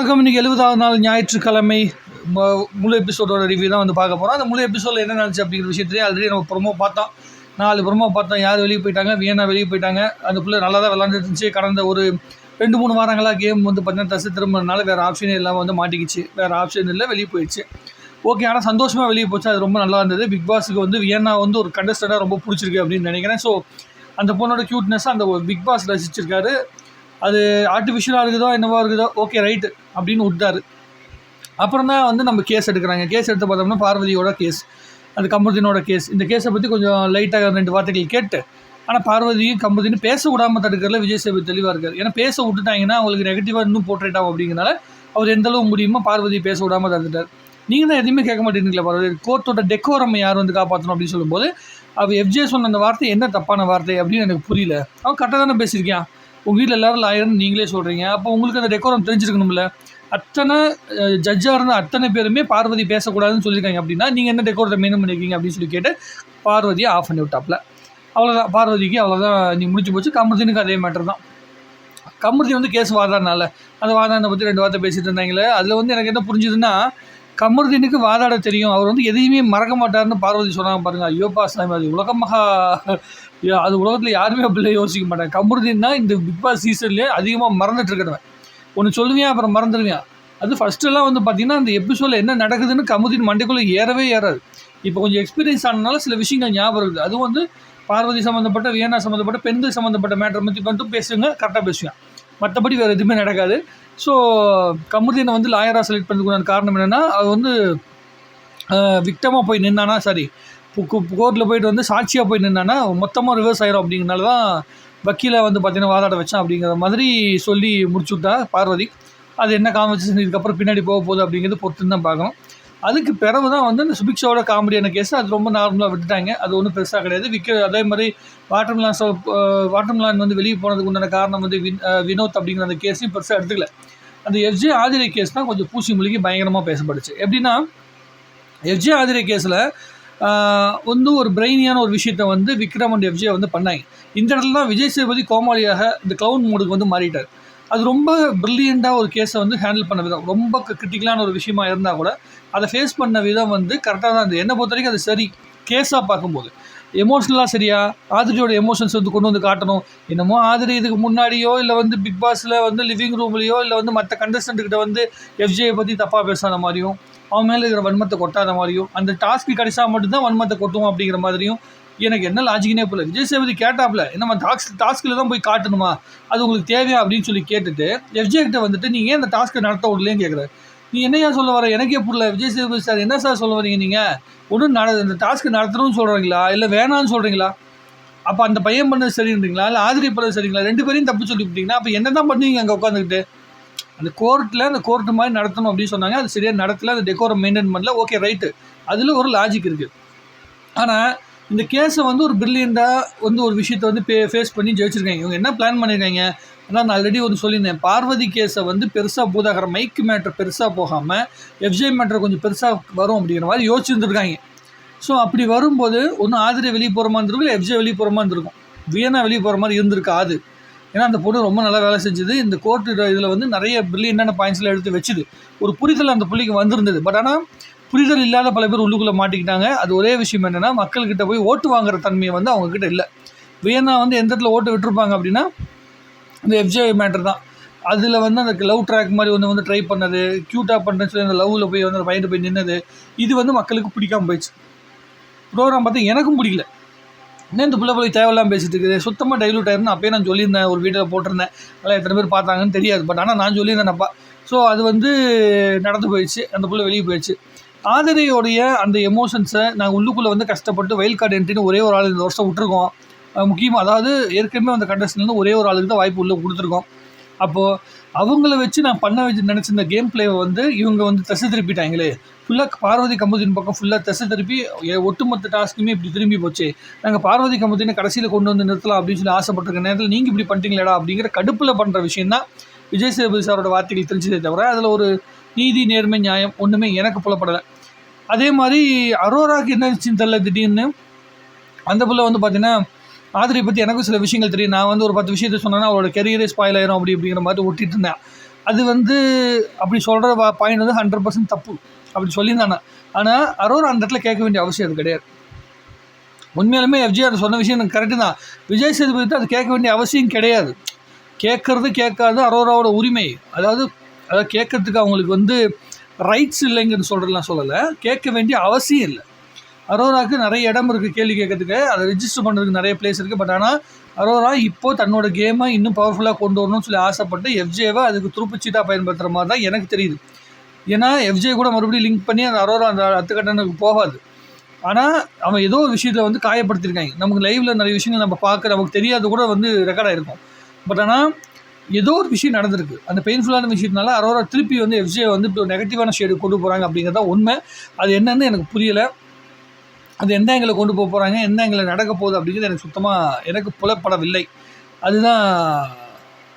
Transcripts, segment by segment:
வணக்கம். இன்றைக்கி எழுபதாவது நாள் ஞாயிற்றுக்கிழமை. முழு எபிசோடோட ரிவ்யூ தான் வந்து பார்க்க போகிறோம் அந்த முழு எபிசோடில் என்ன நடந்துச்சு அப்படிங்கிற விஷயத்தையே ஆல்ரெடி நம்ம ப்ரொமோ பார்த்தோம். நாலு ப்ரொமோ பார்த்தோம். யார் வெளியே போயிட்டாங்க? வியன்னா வெளியே போயிட்டாங்க. அந்த பிள்ளை நல்லா தான் விளாண்டுருந்துச்சு இருந்துச்சு கடந்த ஒரு ரெண்டு மூணு வாரங்களாக கேம் வந்து பார்த்தீங்கன்னா தசை திரும்பினால வேறு ஆப்ஷனே இல்லாமல் வந்து மாட்டிக்கிச்சு. வேறு ஆப்ஷன் இல்லை. வெளியே போயிடுச்சு. ஓகே ஆனால் சந்தோஷமாக வெளியே போச்சு. அது ரொம்ப நல்லா இருந்தது. பிக் பாஸுக்கு வந்து வியன்னா வந்து ஒரு கண்டஸ்டண்டாக ரொம்ப பிடிச்சிருக்கு அப்படின்னு நினைக்கிறேன். ஸோ அந்த பொண்ணோட க்யூட்னஸ் அந்த பிக் பாஸ் ரசிச்சிருக்காரு. அது ஆர்டிஃபிஷியலாக இருக்குதோ என்னவோ இருக்குதோ ஓகே ரைட்டு அப்படின்னு விட்டாரு. அப்புறம் தான் வந்து நம்ம கேஸ் எடுக்கிறாங்க. கேஸ் எடுத்து பார்த்தோம்னா பார்வதியோட கேஸ் அது கமருதீனோட கேஸ் இந்த கேஸை பற்றி கொஞ்சம் லைட்டாக ரெண்டு வார்த்தைகள் கேட்டு ஆனால் பார்வதியும் கமருதீனும் பேச விடாமல் தடுக்கிறதுல விஜய் சேவை தெளிவாக இருக்கார். ஏன்னா பேச விட்டுட்டாங்கன்னா அவங்களுக்கு நெகட்டிவாக இன்னும் போர்ட்ரேட் ஆகும் அப்படிங்கிறனால அவர் எந்த அளவு முடியுமோ பார்வதி பேச விடாமல் தடுத்துட்டார். நீங்கள் தான் எதுவுமே கேட்க மாட்டேங்கிறீங்களா பார்வதி. கோர்ட்டோட டெக்கோரம் யார் வந்து காப்பாற்றணும் அப்படின்னு சொல்லும்போது அவள் எஃப்ஜே சொன்ன அந்த வார்த்தை என்ன தப்பான வார்த்தை? அப்படின்னு எனக்கு புரியல. அவன் கரெக்டாக தானே பேசியிருக்கான். உங்கள் வீட்டில் எல்லோரும் லாயர்னு நீங்களே சொல்கிறீங்க அப்போ உங்களுக்கு அந்த டெக்கோரம் தெரிஞ்சிருக்கணும்ல? அத்தனை ஜட்ஜாக இருந்த அத்தனை பேருமே பார்வதி பேசக்கூடாதுன்னு சொல்லியிருக்காங்க அப்படின்னா நீங்கள் என்ன டெக்கோரத்தை மெயின்டைன் பண்ணியிருக்கீங்க அப்படின்னு சொல்லி கேட்டு பார்வதியை ஆஃப் பண்ணி விட்டாப்ல அவ்வளோதான் பார்வதிக்கு அவ்வளோதான் நீ முடிச்சு போச்சு. கமருதீனுக்கு அதே மேட்டர் தான். கமருதி வந்து கேஸ் வாதாடினால அந்த வாதாடினை பற்றி ரெண்டு வார்த்தை பேசிகிட்டு இருந்தாங்களே அதில் வந்து எனக்கு என்ன புரிஞ்சுதுன்னா கமருதீனுக்கு வாதாட தெரியும். அவர் வந்து எதையுமே மறக்க மாட்டார்னு பார்வதி சொன்னாங்க பாருங்க. ஐயோப்பா சாமி அது உலகமாக மகா அது உலகத்தில் யாருமே அப்படிலாம் யோசிக்க மாட்டாங்க. கமருதீன் தான் இந்த பிக் பாஸ் சீசன்லேயே அதிகமாக மறந்துட்டு இருக்கிறவன். ஒன்று சொல்லுவியா அப்புறம் மறந்துடுவியா அது ஃபஸ்ட்டெல்லாம் வந்து பார்த்தீங்கன்னா அந்த எபிசோடில் என்ன நடக்குதுன்னு கமுதின் மண்டைக்குள்ளே ஏறவே ஏறாது. இப்போ கொஞ்சம் எக்ஸ்பீரியன்ஸ் ஆனதுனால சில விஷயங்கள் ஞாபகம் இருக்குது. அதுவும் வந்து பார்வதி சம்மந்தப்பட்ட வியனா சம்மந்தப்பட்ட பெண்கள் சம்மந்தப்பட்ட மேட்டர் பற்றி மட்டும் பேசுங்க கரெக்டாக பேசுவேன் மற்றபடி வேறு எதுவுமே நடக்காது. ஸோ கமருதீனை வந்து லாயராக செலக்ட் பண்ணதுக்குண்டான காரணம் என்னென்னா அது வந்து விக்டமாக போய் நின்னானா சரி. கோர்ட்டில் போயிட்டு வந்து சாட்சியாக போய் நின்னானா மொத்தமாக ரிவர்ஸ் ஆயிரும் அப்படிங்கிறனால தான் வக்கீலை வந்து பார்த்தீங்கன்னா வாதாட வச்சான் அப்படிங்கிற மாதிரி சொல்லி முடிச்சு விட்டா பார்வதி. அது என்ன கான்வர்சேஷன் இதுக்கப்புறம் பின்னாடி போக போகுது அப்படிங்கிறது பொறுத்துன்னு தான் பார்க்கணும். அதுக்கு பிறகு தான் வந்து இந்த சுபிக்ஷாவோட காமெடியான கேஸ் அது ரொம்ப நார்மலாக விட்டுட்டாங்க. அது ஒன்றும் பெருசாக கிடையாது. விக்க அதே மாதிரி வாட்டர்மிலான் வாட்டர் மிலான் வந்து வெளியே போனதுக்கு உண்டான காரணம் வந்து வின் வினோத் அப்படிங்கிற அந்த கேஸையும் பெருசாக எடுத்துக்கல. அந்த எஃப்ஜே ஆதிரை கேஸ் தான் கொஞ்சம் பூசி மொழிக்கு பயங்கரமாக பேசப்பட்டுச்சு. எப்படின்னா எஃப்ஜே ஆதிரை கேஸில் வந்து ஒரு பிரெயினியான ஒரு விஷயத்தை வந்து விக்ரம் அண்ட் எஃப்ஜே வந்து பண்ணாங்க. இந்த இடத்துல தான் விஜய் சேதுபதி கோமாளியாக இந்த க்ளவுன் மோடுக்கு வந்து மாறிட்டார். அது ரொம்ப ப்ரில்லியண்ட்டாக ஒரு கேஸை வந்து ஹேண்டில் பண்ண விதம். ரொம்ப கிரிட்டிக்கலான ஒரு விஷயமா இருந்தால் கூட அதை ஃபேஸ் பண்ண விதம் வந்து கரெக்டாக தான் இருந்தது. என்னை பொறுத்த வரைக்கும் அது சரி. கேஸாக பார்க்கும்போது. எமோஷ்னலாக சரியா? ஆதிரியோட எமோஷன்ஸ் வந்து கொண்டு வந்து காட்டணும். என்னமோ ஆதிரி இதுக்கு முன்னாடியோ இல்லை வந்து பிக் பாஸில் வந்து லிவிங் ரூம்லேயோ இல்லை வந்து மற்ற கண்டஸ்டன்ட்கிட்ட வந்து எஃப்ஜேயை பற்றி தப்பாக பேசாத மாதிரியும் அவன் மேலே இருக்கிற வன்மத்தை கொட்டாத மாதிரியும் அந்த டாஸ்க்கு கிடைச்சா மட்டும்தான் வன்மத்தை கொட்டுவோம் அப்படிங்கிற மாதிரியும் எனக்கு என்ன லாஜிக்னே போல விஜய் சேதுபதி கேட்டாப்ல என்னம்மா டாஸ்க் டாஸ்கில் தான் போய் காட்டணுமா? அது உங்களுக்கு தேவையா அப்படின்னு சொல்லி கேட்டுட்டு எஃப்ஜே கிட்ட வந்துட்டு நீங்கள் ஏன் அந்த டாஸ்க்கை நடத்த விடலேன்னு கேட்குறாரு நீ என்னையா சொல்ல வர? எனக்கே புரியல. விஜய் சேதுபதி சார் என்ன சார் சொல்ல வரீங்க நீங்கள் ஒன்றும் நட இந்த டாஸ்க்கு நடத்தணும்னு சொல்கிறீங்களா இல்லை வேணான்னு சொல்கிறீங்களா அப்போ அந்த பையன் பண்ணது சரின்றீங்களா? இல்லை ஆதிரி பண்ணது சரிங்களா? ரெண்டு பேரையும் தப்பு சொல்லிவிட்டீங்கன்னா அப்போ என்ன தான் பண்ணுவீங்க அங்கே உட்காந்துக்கிட்டு அந்த கோர்ட்டில் அந்த கோர்ட்டு மாதிரி நடத்தணும் அப்படின்னு சொன்னாங்க. அது சரியாக நடத்தல. அந்த டெக்கோரம் மெயின்டைன் பண்ணல. ஓகே ரைட்டு அதில் ஒரு லாஜிக் இருக்குது ஆனால் இந்த கேஸை வந்து ஒரு பிரில்லியண்ட்டாக வந்து ஒரு விஷயத்தை வந்து பே ஃபேஸ் பண்ணி ஜெயிச்சிருக்காங்க. இவங்க என்ன பிளான் பண்ணியிருக்காங்க ஏன்னா நான் ஆல்ரெடி ஒன்று சொல்லியிருந்தேன் பார்வதி கேஸை வந்து பெருசாக பூதாகர மைக் மேட்ரு பெருசாக போகாமல் எஃப்ஜே மேட்ரு கொஞ்சம் பெருசாக வரும் அப்படிங்கிற மாதிரி யோசிச்சுருந்துருக்காங்க. ஸோ அப்படி வரும்போது ஒன்று ஆதிரை வெளியே போகிற மாதிரி இருந்திருக்கும் இல்லை எஃப்ஜே வெளியே போகிற மாதிரி இருந்திருக்கும். வியனா வெளியே போகிற மாதிரி இருந்திருக்காது ஏன்னா அந்த பொண்ணு ரொம்ப நல்லா வேலை செஞ்சுது. இந்த கோர்ட்டு இதில் வந்து நிறைய பிரில்லியண்டான பாயிண்ட்ஸ்லாம் எடுத்து வச்சுது. ஒரு புரிதல் அந்த பிள்ளைக்கு வந்திருந்தது. பட் ஆனால் புரிதல் இல்லாத பல பேர் உள்ளுக்குள்ளே மாட்டிக்கிட்டாங்க. அது ஒரே விஷயம் என்னென்னா மக்கள்கிட்ட போய் ஓட்டு வாங்குற தன்மையை வந்து அவங்கக்கிட்ட இல்லை. வியன்னா வந்து எந்த இடத்துல ஓட்டு விட்டுருப்பாங்க அப்படின்னா இந்த எஃப்ஜே மேட்டர் தான். அதில் வந்து அந்த லவ் ட்ராக் மாதிரி ஒன்று வந்து ட்ரை பண்ணது க்யூட்டாக பண்ணுறேன்னு சொல்லி அந்த லவ்வில் போய் வந்து அந்த பையன் போய் நின்னது இது வந்து மக்களுக்கு பிடிக்காம போயிடுச்சு. ப்ரோக்ராம் பார்த்து எனக்கும் பிடிக்கல. என்ன இந்த பிள்ளை போய் தேவையில்லாம் பேசிட்டு இருக்குது? சுத்தமாக டைலூட் ஆயிருன்னு அப்பயே நான் சொல்லியிருந்தேன் ஒரு வீடியோவில் போட்டிருந்தேன். அதெல்லாம் எத்தனை பேர் பார்த்தாங்கன்னு தெரியாது. பட் ஆனால் நான் சொல்லியிருந்தேனப்பா ஸோ அது வந்து நடந்து போயிடுச்சு. அந்த பிள்ளை வெளியே போயிடுச்சு. ஆதரையோடைய அந்த எமோஷன்ஸை நாங்கள் உள்ளுக்குள்ளே வந்து கஷ்டப்பட்டு வயல் கார்டு என்ட்ரின்னு ஒரே ஒரு ஆள் இந்த வருஷம் விட்டுருக்கோம். முக்கியமாக அதாவது ஏற்கனவே அந்த கண்டஸ்ட்லேருந்து ஒரே ஒரு ஆளுக்கு தான் வாய்ப்பு உள்ள கொடுத்துருக்கோம். அப்போது அவங்கள வச்சு நான் பண்ண வச்சு நினச்சிருந்த கேம் பிளேவை வந்து இவங்க வந்து திசை திருப்பிட்டாங்களே. ஃபுல்லாக பார்வதி கம்புதின் பக்கம் ஃபுல்லாக திசை திருப்பி ஒட்டுமொத்த டாஸ்க்குமே இப்படி திரும்பி போச்சு. நாங்கள் பார்வதி கம்புதினை கடைசியில் கொண்டு வந்து நிறுத்தலாம் அப்படின்னு சொல்லி ஆசைப்பட்டிருக்க நேரத்தில் நீங்கள் இப்படி பண்ணிட்டீங்களேடா அப்படிங்கிற கடுப்பில் பண்ணுற விஷயம் தான் விஜய் சேதுபதி சாரோட வார்த்தைகள் தெரிஞ்சதே தவிர அதில் ஒரு நீதி நேர்மை நியாயம் ஒன்றுமே எனக்கு புலப்படலை. அதே மாதிரி அரோராக்கு என்ன ஆச்சுன்னு தெரில திடீர்னு. அந்த புள்ள வந்து பார்த்தீங்கன்னா ஆதிரியை பற்றி எனக்கும் சில விஷயங்கள் தெரியும். நான் வந்து ஒரு பத்து விஷயத்த சொன்னேன்னா அவரோட கெரியரே ஸ்பாயில் ஆயிரும் அப்படி அப்படிங்கிற மாதிரி ஒட்டிட்டு இருந்தேன். அது வந்து அப்படி சொல்கிற பாயிண்ட் வந்து ஹண்ட்ரட் பர்சன்ட் தப்பு. அப்படி சொல்லியிருந்தானே. ஆனால் அரோர் அந்த இடத்துல கேட்க வேண்டிய அவசியம் அது கிடையாது. உண்மையிலுமே எஃப்ஜிஆர் சொன்ன விஷயம் எனக்கு கரெக்டு தான். விஜய் சேதுபதி அது கேட்க வேண்டிய அவசியம் கிடையாது. கேட்கறது கேட்காது அரோராவோட உரிமை. அதாவது அதாவது கேட்கறதுக்கு அவங்களுக்கு வந்து ரைட்ஸ் இல்லைங்கிறது சொல்கிறதுலாம் சொல்லலை. கேட்க வேண்டிய அவசியம் இல்லை. அரோராவுக்கு நிறைய இடம் இருக்குது கேள்வி கேட்கறதுக்கு. அதை ரிஜிஸ்டர் பண்ணுறதுக்கு நிறைய பிளேஸ் இருக்குது பட் ஆனால் அரோரா இப்போ தன்னோட கேமை இன்னும் பவர்ஃபுல்லாக கொண்டு வரணும்னு சொல்லி ஆசைப்பட்டு எஃப்ஜேவை அதுக்கு துருப்புச்சீட்டாக பயன்படுத்துகிற மாதிரி தான் எனக்கு தெரியுது. ஏன்னா எஃப்ஜே கூட மறுபடியும் லிங்க் பண்ணி அந்த அரோரா அந்த அத்துக்கட்டனுக்கு போகாது. ஆனால் அவன் ஏதோ ஒரு விஷயத்தில் வந்து காயப்படுத்தியிருக்காங்க நமக்கு லைவில் நிறைய விஷயங்கள் நம்ம பார்க்க நமக்கு தெரியாது கூட வந்து ரெக்கார்ட் ஆகிருக்கும் பட் ஆனால் ஏதோ ஒரு விஷயம் நடந்திருக்கு. அந்த பெயின்ஃபுல்லான விஷயத்தினால அரோரா திருப்பி வந்து எஃப்ஜே வந்து இப்போ நெகட்டிவான ஷேடு கொண்டு போகிறாங்க அப்படிங்கிறத உண்மை. அது என்னன்னு எனக்கு புரியலை. அது எந்த ஆங்கிளில் கொண்டு போக போகிறாங்க எந்த ஆங்கிளில் நடக்க போகுது அப்படிங்கிறது எனக்கு சுத்தமாக எனக்கு புலப்படவில்லை. அதுதான்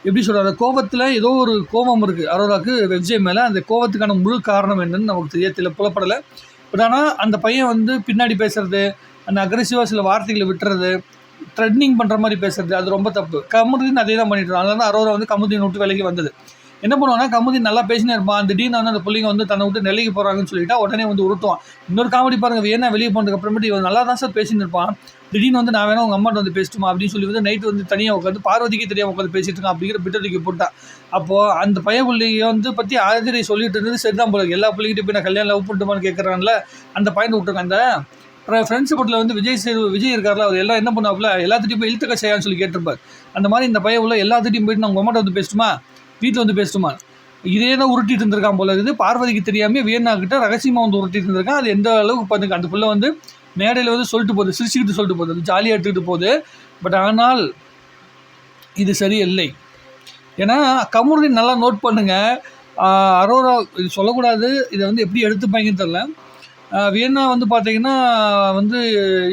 எப்படி சொல்கிறது கோபத்தில் ஏதோ ஒரு கோபம் இருக்குது அரோராக்கு வெப்ஜே மேலே அந்த கோபத்துக்கான முழு காரணம் என்னன்னு நமக்கு தெரிய தெரியல புலப்படலை. பட் ஆனால் அந்த பையன் வந்து பின்னாடி பேசுறது அந்த அக்ரெசிவாக சில வார்த்தைகளை விட்டுறது த்ரெட்னிங் பண்ணுற மாதிரி பேசுறது அது ரொம்ப தப்பு. கமுதீன் அதே தான் பண்ணிட்டு அதனால தான் அரோரா வந்து கமுதீன் விட்டு விலைக்கு வந்தது. என்ன பண்ணுவான்னா கமுதி நல்லா பேசினே இருப்பான். திடீர்னு வந்து அந்த பிள்ளைங்க வந்து தன்னை விட்டு நிலைக்கு போகிறாங்கன்னு சொல்லிட்டா உடனே வந்து உருட்டுவான். இன்னொரு காமெடி பாருங்க ஏன்னா வெளியே போனதுக்கு அப்புறமேட்டு இவன் நல்லா தான் சார் பேசின்னு இருப்பான். திடீர்னு வந்து நான் வேணா உங்கள் அம்மாட்ட வந்து பேசிட்டுமா? அப்படின்னு சொல்லி வந்து நைட்டு வந்து தனியாக உட்காந்து பார்வதிக்கு தெரியாமல் உட்காந்து பேசிட்டு இருக்கான். அப்படிங்கிற பிட்டத்துக்கு போட்டான் அப்போது அந்த பையன் பிள்ளைங்க வந்து பற்றி ஆதிரி சொல்லிட்டு இருந்தது சரிதான் போல எல்லா பிள்ளைகிட்ட போய் நான் கல்யாணம் லவ் பண்ணிட்டுமான்னு கேட்குறான்ல அந்த பையன் விட்டுருக்கான். அந்த அப்புறம் ஃப்ரெண்ட்ஸ் பட்டில் வந்து விஜய் சேது விஜய் இருக்கார்ல அவர் எல்லாம் என்ன பண்ணுவாப்புல எல்லாத்துட்டையும் போய் இழுத்துக்க செய்யான்னு சொல்லி கேட்டிருப்பார். அந்த மாதிரி இந்த பையன் உள்ள எல்லாத்துட்டையும் போயிட்டு நான் உங்கள் அம்மாட்ட வந்து பேசுமா வீட்டில் வந்து பேசட்டுமா இதே தான் உருட்டிட்டு இருந்திருக்கான் போல இருக்குது. பார்வதிக்கு தெரியாமல் வியன்னா கிட்ட ரகசியமாக வந்து உருட்டிட்டு இருந்திருக்கான். அது எந்த அளவுக்கு பார்த்துக்க அந்த பிள்ளை வந்து மேடையில் வந்து சொல்லிட்டு போகுது சிரிச்சுக்கிட்டு சொல்லிட்டு போகுது அது ஜாலியாக எடுத்துக்கிட்டு போகுது. பட் ஆனால் இது சரியில்லை. ஏன்னா கமுருதி நல்லா நோட் பண்ணுங்கள் அரோரா இது சொல்லக்கூடாது. இதை வந்து எப்படி எடுத்துப்பாங்கன்னு தெரில வியன்னா வந்து பார்த்தீங்கன்னா வந்து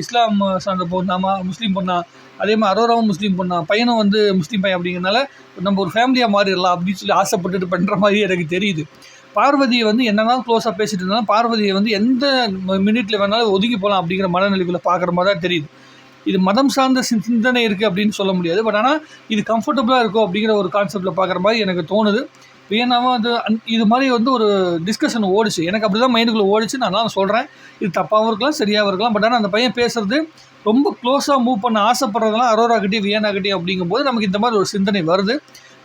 இஸ்லாம் சார்ந்த பொண்ணாமா முஸ்லீம் பொண்ணா அதே மாதிரி அரோராவும் முஸ்லீம் பொண்ணா பையனும் வந்து முஸ்லீம் பையன் அப்படிங்கிறனால நம்ம ஒரு ஃபேமிலியாக மாறிடலாம் அப்படின்னு சொல்லி ஆசைப்பட்டுட்டு பண்ணுற மாதிரி எனக்கு தெரியுது. பார்வதியை வந்து என்னதான் க்ளோஸாக பேசிட்டு இருந்தாலும் பார்வதியை வந்து எந்த மினிட்ல வேணாலும் ஒதுக்கி போகலாம் அப்படிங்கிற மனநிலைகளை பார்க்குற மாதிரி தான் தெரியுது. இது மதம் சார்ந்த சிந்தனை இருக்குது அப்படின்னு சொல்ல முடியாது. பட் ஆனால் இது கம்ஃபர்டபுளாக இருக்கும் அப்படிங்கிற ஒரு கான்செப்டில் பார்க்குற மாதிரி எனக்கு தோணுது. ஏன்னாவும் அது அந் இது மாதிரி வந்து ஒரு டிஸ்கஷன் ஓடிச்சு. எனக்கு அப்படி தான் மைண்டுக்குள்ளே ஓடிச்சு நான் சொல்கிறேன் இது தப்பாகவும் இருக்கலாம் சரியாகவும் இருக்கலாம். பட் ஆனால் அந்த பையன் பேசுகிறது ரொம்ப க்ளோஸாக மூவ் பண்ண ஆசைப்படுறதெல்லாம் அரோரா கிட்டே அப்படிங்கும்போது நமக்கு இந்த மாதிரி ஒரு சிந்தனை வருது.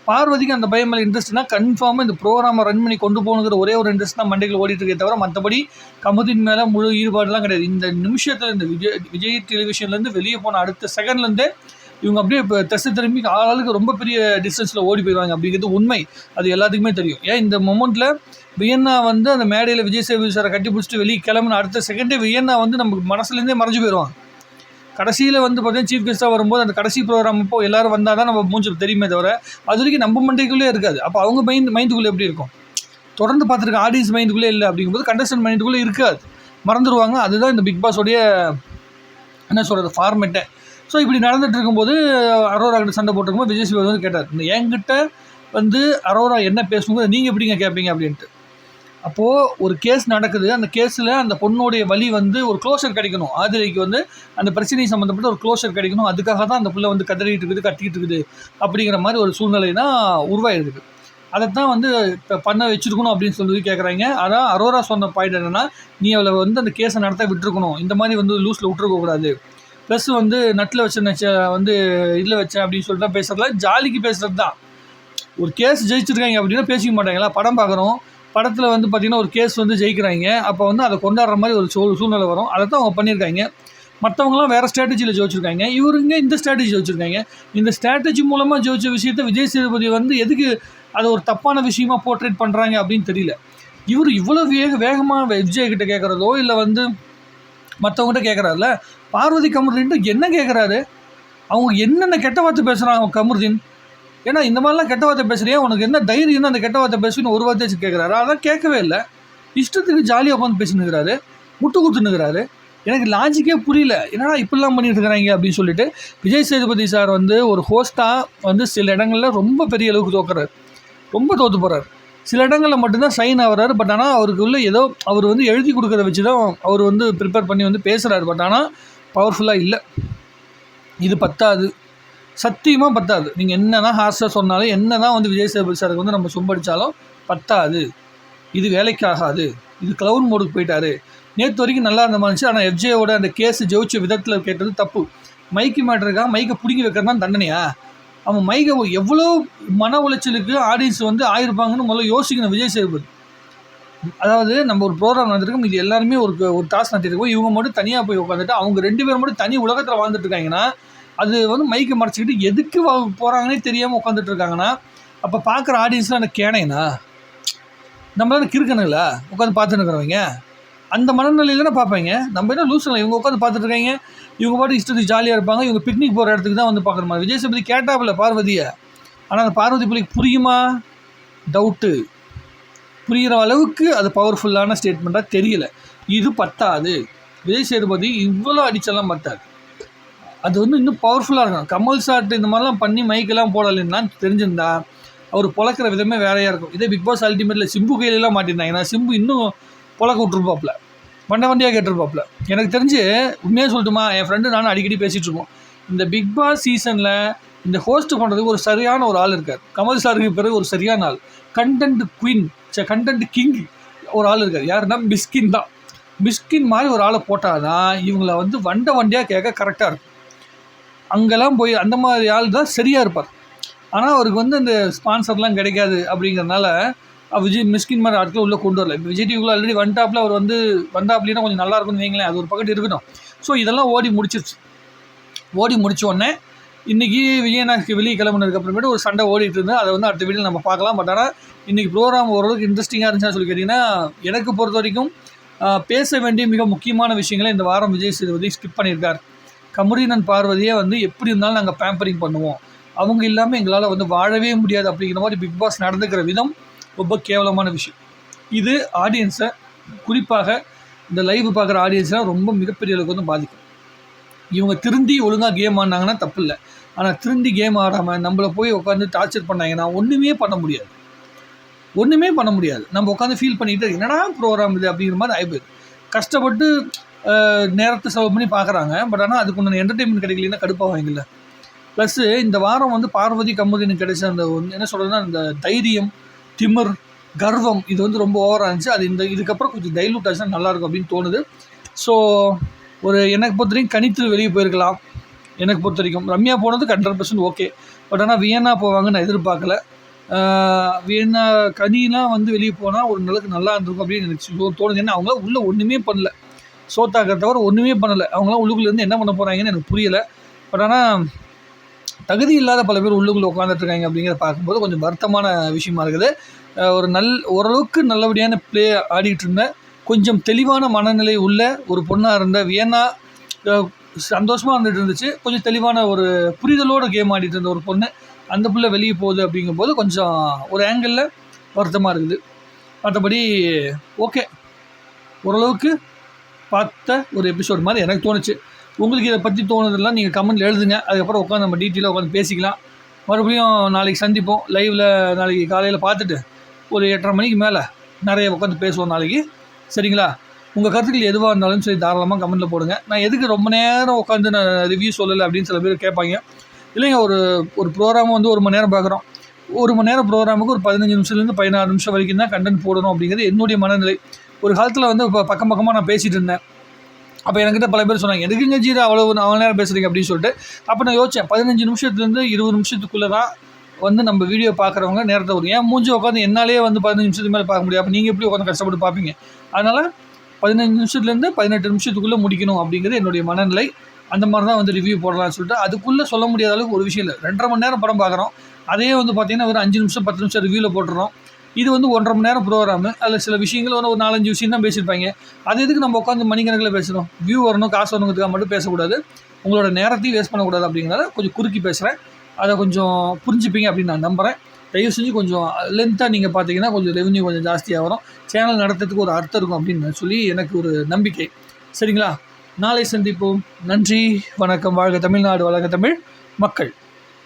பார்வதிக்கு அந்த பயம் மேலே இன்ட்ரெஸ்ட்னா கன்ஃபார்மாக இந்த ப்ரோக்ராமை ரன் பண்ணி கொண்டு போகணுங்கிற ஒரே ஒரு இன்ட்ரெஸ்ட் தான் மண்டைகள் ஓடிட்டுருக்கே தவிர மற்றபடி கமுதின் மேலே முழு ஈடுபாடுலாம் கிடையாது. இந்த நிமிஷத்தில் இந்த விஜய் விஜய் டெலிவிஷன்லேருந்து வெளியே போன அடுத்த செகண்ட்லேருந்தே இவங்க அப்படியே இப்போ தெசை திரும்பி ஆளுக்கு ரொம்ப பெரிய டிஸ்டன்ஸில் ஓடி போயிடுவாங்க அப்படிங்கிறது உண்மை. அது எல்லாத்துக்குமே தெரியும். ஏன் இந்த மொமெண்ட்டில் வியன்னா வந்து அந்த மேடையில் விஜய் சேவி சாரை கட்டி பிடிச்சிட்டு வெளியே கிளம்புன அடுத்த செகண்டே வியன்னா வந்து நமக்கு மனசுலேருந்தே மறைஞ்சு போயிடுவாங்க கடைசியில் வந்து பார்த்தீங்கன்னா சீஃப் கெஸ்ட்டாக வரும்போது அந்த கடைசி ப்ரோக்ராம் இப்போ எல்லாரும் வந்தால் தான் நம்ம மூஞ்சி தெரியுமே தவிர அது வரைக்கும் நம்ம மண்டைக்குள்ளே இருக்காது. அப்போ அவங்க மைண்ட் மைண்டுக்குள்ளே எப்படி இருக்கும்? தொடர்ந்து பார்த்துருக்க ஆடியன்ஸ் மைண்டுக்குள்ளே இல்லை அப்படிங்கும்போது கண்டஸ்டன் மைண்டுக்குள்ளே இருக்காது. மறந்துடுவாங்க அதுதான் இந்த பிக் பாஸோடைய என்ன சொல்கிறது ஃபார்மேட்டே ஸோ இப்படி நடந்துகிட்டு இருக்கும்போது அரோரா கிட்ட சண்டை போட்டிருக்கும்போது விஜய் சிவன் வந்து கேட்டார். இந்த என்கிட்ட வந்து அரோரா என்ன பேசணுங்கிறது நீங்கள் எப்படிங்க கேட்பீங்க அப்படின்ட்டு. அப்போது ஒரு கேஸ் நடக்குது அந்த கேஸில் அந்த பொண்ணுடைய வழி வந்து ஒரு க்ளோஷர் கிடைக்கணும். ஆதிரைக்கு வந்து அந்த பிரச்சனை சம்மந்தப்பட்ட ஒரு க்ளோஷர் கிடைக்கணும். அதுக்காக தான் அந்த பிள்ளை வந்து கதறிட்டு இருக்குது கட்டிக்கிட்டு இருக்குது அப்படிங்கிற மாதிரி ஒரு சூழ்நிலை தான் உருவாயிருக்குது அதைத்தான் வந்து இப்போ பண்ண வச்சிருக்கணும் அப்படின்னு சொல்லி கேட்குறாங்க அதான் அரோரா சொன்ன பாயிண்ட் என்னென்னா நீ அவளை வந்து அந்த கேஸை நடத்த விட்டுருக்கணும். இந்த மாதிரி வந்து லூஸில் விட்டுருக்கக்கூடாது ப்ளஸ் வந்து நட்டில் வச்ச வந்து இதில் வச்சேன் அப்படின்னு சொல்லிட்டு பேசுகிறதுல ஜாலிக்கு பேசுகிறது தான் ஒரு கேஸ் ஜெயிச்சிருக்காங்க அப்படின்னா பேசிக்க மாட்டாங்களா படம் பார்க்குறோம் படத்தில் வந்து பார்த்திங்கன்னா ஒரு கேஸ் வந்து ஜெயிக்கிறாங்க. அப்போ வந்து அதை கொண்டாடுற மாதிரி ஒரு சூழ் சூழ்நிலை வரும். அதை தான் அவங்க பண்ணியிருக்காங்க. மற்றவங்களாம் வேறு ஸ்ட்ராட்டஜியில் ஜெயிச்சிருக்காங்க. இவருங்க இந்த ஸ்ட்ராட்டஜி ஜெயிச்சிருக்காங்க. இந்த ஸ்ட்ராட்டஜி மூலமாக ஜெயிச்ச விஷயத்த விஜய் சேதுபதி வந்து எதுக்கு அதை ஒரு தப்பான விஷயமா போர்ட்ரேட் பண்ணுறாங்க அப்படின்னு தெரியல. இவர் இவ்வளோ வேக வேகமாக விஜய்கிட்ட கேட்குறதோ இல்லை வந்து மற்றவங்ககிட்ட கேட்குறாருல பார்வதி கமருதின்ட்டு என்ன கேட்குறாரு அவங்க என்னென்ன கெட்ட வார்த்தை பேசுகிறாங்க கமருதீன் ஏன்னா இந்த மாதிரிலாம் கெட்ட வார்த்தை பேசுறியா உனக்கு என்ன தைரியம் அந்த கெட்ட வார்த்தை பேசுன்னு ஒரு வார்த்தை வச்சு கேட்குறாரு அதான் கேட்கவே இல்லை. இஷ்டத்துக்கு ஜாலியாக உட்காந்து பேசினுக்கிறாரு முட்டு கொடுத்துனுக்கிறாரு எனக்கு லாஜிக்கே புரியல. என்னடா இப்படிலாம் பண்ணிட்டு இருக்கிறாங்க அப்படின்னு சொல்லிட்டு விஜய் சேதுபதி சார் வந்து ஒரு ஹோஸ்ட்டாக வந்து சில இடங்களில் ரொம்ப பெரிய அளவுக்கு தோக்குறாரு. ரொம்ப தோற்று போகிறார் சில இடங்களில் மட்டும்தான் சைன் ஆகுறாரு. பட் ஆனால் அவருக்கு உள்ள ஏதோ அவர் வந்து எழுதி கொடுக்கறத வச்சு தான் அவர் வந்து ப்ரிப்பேர் பண்ணி வந்து பேசுகிறாரு பட் ஆனால் பவர்ஃபுல்லாக இல்லை. இது பத்தாது. சத்தியமாக பத்தாது. நீங்கள் என்ன ஹாஸ்டல் சொன்னாலும் என்ன தான் வந்து விஜய் சேதுபதி சாருக்கு வந்து நம்ம சும்படித்தாலும் பத்தாது. இது வேலைக்கு ஆகாது இது க்ளவுன் மோடுக்கு போயிட்டாரு. நேற்று வரைக்கும் நல்லா இருந்த மாதிரி ஆனால் எஃப்ஜேயோட அந்த கேஸ் ஜெயிச்ச விதத்தில் கேட்டது தப்பு. மைக்கு மாட்டிருக்கான் மைக்கை பிடுங்கி வைக்கிறது தான் தண்டனையா? அவன் மைக்கை எவ்வளோ மன உளைச்சலுக்கு ஆடியன்ஸ் வந்து ஆயிருப்பாங்கன்னு முதல்ல யோசிக்கணும் விஜய் சேதுபதி. அதாவது நம்ம ஒரு ப்ரோக்ராம் நடந்திருக்கோம். இது எல்லாருமே ஒரு ஒரு டாஸ்க் நடத்திருக்கோம் இவங்க மட்டும் தனியாக போய் உட்காந்துட்டு அவங்க ரெண்டு பேரும் மட்டும் தனி உலகத்தில் வாழ்ந்துட்டு இருக்காங்கன்னா அது வந்து மைக்கை மறைச்சிக்கிட்டு எதுக்கு போகிறாங்கன்னே தெரியாமல் உட்காந்துட்டு இருக்காங்கன்னா அப்போ பார்க்குற ஆடியன்ஸ்லாம் எனக்கு கேனைனா நம்மளால கிறுக்கணுங்கள உட்காந்து பார்த்துட்டு இருக்கிறவங்க. அந்த மனநிலையில் தானே பார்ப்பீங்க. நம்ம என்ன லூசுங்களா இவங்க உட்காந்து பார்த்துட்டு இருக்காங்க. இவங்க பாட்டு இஷ்டத்துக்கு ஜாலியாக இருப்பாங்க. இவங்க பிக்னிக் போகிற இடத்துக்கு தான் வந்து பார்க்குற மாதிரி. விஜய் சேதுபதி கேட்டாப்புல பார்வதியை. ஆனால் அந்த பார்வதி பிள்ளைக்கு புரியுமா? டவுட்டு புரிகிற அளவுக்கு அது பவர்ஃபுல்லான ஸ்டேட்மெண்ட்டாக தெரியல. இது பத்தாது. விஜய் சேதுபதி இவ்வளோ அடிச்செல்லாம் பத்தாது. அது வந்து இன்னும் பவர்ஃபுல்லாக இருக்கும். கமல் சார்ட்டு இந்த மாதிரிலாம் பண்ணி மைக்கெல்லாம் போடலைன்னா தெரிஞ்சிருந்தா அவர் பொழக்கிற விதமே வேறையாக இருக்கும். இதே பிக் பாஸ் அல்டிமேட்டில் சிம்பு கையிலலாம் மாட்டிருந்தாங்கன்னா சிம்பு இன்னும் பொழக்க விட்ருப்பாப்புல வண்ட வண்டியாக கேட்டிருப்பாப்புல எனக்கு தெரிஞ்சு உண்மையாக சொல்லட்டுமா என் ஃப்ரெண்டு நானும் அடிக்கடி பேசிகிட்டு இருக்கோம் இந்த பிக் பாஸ் சீசனில் இந்த ஹோஸ்ட் பண்ணுறதுக்கு ஒரு சரியான ஒரு ஆள் இருக்கார். கமல் சாருக்கு பிறகு ஒரு சரியான ஆள். கண்டென்ட் குயின் கண்டென்ட் கிங் ஒரு ஆள் இருக்கார். யாருன்னா மிஸ்கின் தான். மிஸ்கின் மாதிரி ஒரு ஆளை போட்டால் தான் இவங்கள வந்து வண்ட வண்டியாக கேட்க கரெக்டாக இருக்கும். அங்கெல்லாம் போய் அந்த மாதிரி ஆள் தான் சரியாக இருப்பார். ஆனால் அவருக்கு வந்து அந்த ஸ்பான்சர்லாம் கிடைக்காது அப்படிங்கிறதுனால விஜய் மிஸ்கின் மாதிரி ஆட்கள் உள்ளே கொண்டு வரல. இப்போ விஜய் டிவிக்குள்ள ஆல்ரெடி வண்டாப்பில் அவர் வந்து வந்தாப்லாம் கொஞ்சம் நல்லா இருக்கும்னு வைங்களேன் அது ஒரு பக்கத்து இருக்கட்டும். ஸோ இதெல்லாம் ஓடி முடிச்சிருச்சு. ஓடி முடிச்ச உடனே இன்றைக்கி விஜயநாக்கு வெளியே கிளம்புனதுக்கு அப்புறமேட்டு ஒரு சண்டை ஓடிட்டு இருந்தது. அதை வந்து அடுத்த வீடியோ நம்ம பார்க்கலாம். பட் ஆனால் இன்றைக்கி ப்ரோக்ராம் ஓரளவுக்கு இன்ட்ரெஸ்டிங்காக இருந்துச்சுன்னு சொல்லி கேட்டிங்கன்னா எனக்கு பொறுத்த வரைக்கும் பேச வேண்டிய மிக முக்கியமான விஷயங்களை இந்த வாரம் விஜய் சேதுபதி ஸ்கிப் பண்ணியிருக்கார். கமரீனன் பார்வதியை வந்து எப்படி இருந்தாலும் நாங்கள் பேம்பரிங் பண்ணுவோம். அவங்க இல்லாமல் எங்களால் வந்து வாழவே முடியாது அப்படிங்கிற மாதிரி பிக் பாஸ் நடந்துக்கிற விதம் ரொம்ப கேவலமான விஷயம். இது ஆடியன்ஸை குறிப்பாக இந்த லைவ் பார்க்குற ஆடியன்ஸ்லாம் ரொம்ப மிகப்பெரிய அளவுக்கு வந்து பாதிக்கும். இவங்க திருந்தி ஒழுங்காக கேம் ஆடினாங்கன்னா தப்பு இல்லை. ஆனால் திருந்தி கேம் ஆடாமல் நம்மளை போய் உட்காந்து டார்ச்சர் பண்ணாங்கன்னா ஒன்றுமே பண்ண முடியாது. ஒன்றுமே பண்ண முடியாது. நம்ம உட்காந்து ஃபீல் பண்ணிக்கிட்டு என்னடா ப்ரோக்ராம் இது அப்படிங்கிற மாதிரி ஆயிடுது கஷ்டப்பட்டு நேரத்தை செலவு பண்ணி பார்க்குறாங்க. பட் ஆனால் அதுக்கு ஒன்று என்டர்டெயின்மெண்ட் கிடைக்கலன்னா கடுப்பாவாங்கல்ல ப்ளஸ்ஸு இந்த வாரம் வந்து பார்வதி கம்பதினு கிடைச்ச அந்த என்ன சொல்கிறதுன்னா அந்த தைரியம் திமிர் கர்வம் இது வந்து ரொம்ப ஓவராக இருந்துச்சு. அது இந்த இதுக்கப்புறம் கொஞ்சம் டைலூட் ஆச்சுன்னா நல்லாயிருக்கும் அப்படின்னு தோணுது. ஸோ ஒரு எனக்கு பொறுத்த வரைக்கும் கணித்து வெளியே போயிருக்கலாம். எனக்கு பொறுத்த வரைக்கும். ரம்யா போனதுக்கு ஹண்ட்ரட் பர்சன்ட் ஓகே பட் ஆனால் வியன்னா போவாங்கன்னு நான் எதிர்பார்க்கல. வியன்னா கனிலாம் வந்து வெளியே போனால் ஒரு நாளுக்கு நல்லா இருந்திருக்கும் அப்படின்னு எனக்கு தோணுது. ஏன்னா அவங்களாம் உள்ளே ஒன்றுமே பண்ணல. சோத்தாக்க தவிர ஒன்றுமே பண்ணலை. அவங்களாம் உள்ளுக்குள்ளேருந்து என்ன பண்ண போகிறாங்கன்னு எனக்கு புரியலை. பட் ஆனால் தகுதி இல்லாத பல பேர் உள்ளுக்குள்ளே உட்காந்துட்ருக்காங்க அப்படிங்கிறத பார்க்கும்போது கொஞ்சம் வருத்தமான விஷயமா இருக்குது. ஒரு நல் ஓரளவுக்கு நல்லபடியான ப்ளே ஆடிக்கிட்டு இருந்த கொஞ்சம் தெளிவான மனநிலை உள்ள ஒரு பொண்ணாக இருந்த வியன்னா சந்தோஷமாக வந்துட்டு இருந்துச்சு. கொஞ்சம் தெளிவான ஒரு புரிதலோட கேம் ஆடிட்டு இருந்த ஒரு பொண்ணு அந்த பிள்ளை வெளியே போகுது அப்படிங்கும்போது கொஞ்சம் ஒரு ஆங்கிளில் வருத்தமாக இருக்குது. மற்றபடி ஓகே ஓரளவுக்கு பார்த்த ஒரு எபிசோட் மாதிரி எனக்கு தோணுச்சு. உங்களுக்கு இதை பற்றி தோணுதெல்லாம் நீங்கள் கமெண்ட்டில் எழுதுங்க. அதுக்கப்புறம் உட்காந்து நம்ம டீட்டெயிலாக உட்காந்து பேசிக்கலாம். மறுபடியும் நாளைக்கு சந்திப்போம். லைவில் நாளைக்கு காலையில் பார்த்துட்டு ஒரு எட்டரை மணிக்கு மேலே நிறைய உட்காந்து பேசுவோம் நாளைக்கு. சரிங்களா? உங்கள் கருத்துக்கள் எதுவாக இருந்தாலும் சரி தாராளமாக கமெண்ட்டில் போடுங்க. நான் எதுக்கு ரொம்ப நேரம் உட்காந்து நான் ரிவ்யூ சொல்லலை அப்படின்னு சில பேர் கேட்பாங்க. இல்லைங்க ஒரு ஒரு ப்ரோக்ராம் வந்து ஒரு மணி நேரம் பார்க்குறோம். ஒரு மணி நேரம் ப்ரோக்ராமுக்கு ஒரு பதினஞ்சு நிமிஷத்துலேருந்து பதினாறு நிமிஷம் வரைக்கும் தான் கண்டென்ட் போடணும் அப்படிங்கிறது என்னுடைய மனநிலை. ஒரு காலத்தில் வந்து இப்போ பக்கம் பக்கமாக நான் பேசிகிட்டு இருந்தேன். அப்போ என்கிட்ட பல பேர் சொன்னாங்க எதுக்குங்க ஜீரா அவ்வளோ அவ்வளோ நேரம் பேசுறீங்க? அப்படின்னு சொல்லிட்டு அப்போ நான் யோசித்தேன் பதினஞ்சு நிமிஷத்துலேருந்து இருபது நிமிஷத்துக்குள்ளே தான் வந்து நம்ம வீடியோ பார்க்குறவங்க நேரத்தை வரும். ஏன் மூஞ்சி உட்காந்து என்னாலே வந்து பதினஞ்சு நிமிஷத்துக்கு மேலே பார்க்க முடியாது அப்போ நீங்கள் எப்படி உட்காந்து கஷ்டப்பட்டு பார்ப்பீங்க? அதனால் பதினஞ்சு நிமிஷத்துலேருந்து பதினெட்டு நிமிஷத்துக்குள்ளே முடிக்கணும் அப்படிங்கிறது என்னுடைய மனநிலை. அந்த மாதிரி தான் வந்து ரிவ்யூ போடலாம்னு சொல்லிட்டு அதுக்குள்ளே சொல்ல முடியாத அளவுக்கு ஒரு விஷயம் இல்லை. ரெண்டரை மணி நேரம் படம் பார்க்குறோம் அதே வந்து பார்த்தீங்கன்னா ஒரு அஞ்சு நிமிஷம் பத்து நிமிஷம் ரிவ்யூவில் போட்டுறோம். இது வந்து ஒன்றரை மணி நேரம் ப்ரோக்ராமு அதில் சில விஷயங்கள் வந்து ஒரு நாலஞ்சு விஷயம் தான் பேசியிருப்பாங்க. அது எதுக்கு நம்ம உட்காந்து மணிக்கணக்கில் பேசணும் வியூ வரணும் காசு வரணுங்கிறதுக்காக மட்டும் பேசக்கூடாது. உங்களோட நேரத்தையும் வேஸ்ட் பண்ணக்கூடாது அப்படிங்கிறத கொஞ்சம் குறுக்கி பேசுகிறேன் அதை கொஞ்சம் புரிஞ்சுப்பீங்க அப்படின்னு நான் நம்புகிறேன் தயவு செஞ்சு கொஞ்சம் லென்த்தாக நீங்கள் பார்த்தீங்கன்னா கொஞ்சம் ரெவன்யூ கொஞ்சம் ஜாஸ்தியாக வரும். சேனல் நடத்துறதுக்கு ஒரு அர்த்தம் இருக்கும் அப்படின்னு சொல்லி எனக்கு ஒரு நம்பிக்கை. சரிங்களா? நாளை சந்திப்போம். நன்றி. வணக்கம். வாழ்க தமிழ்நாடு வழக்க தமிழ் மக்கள்.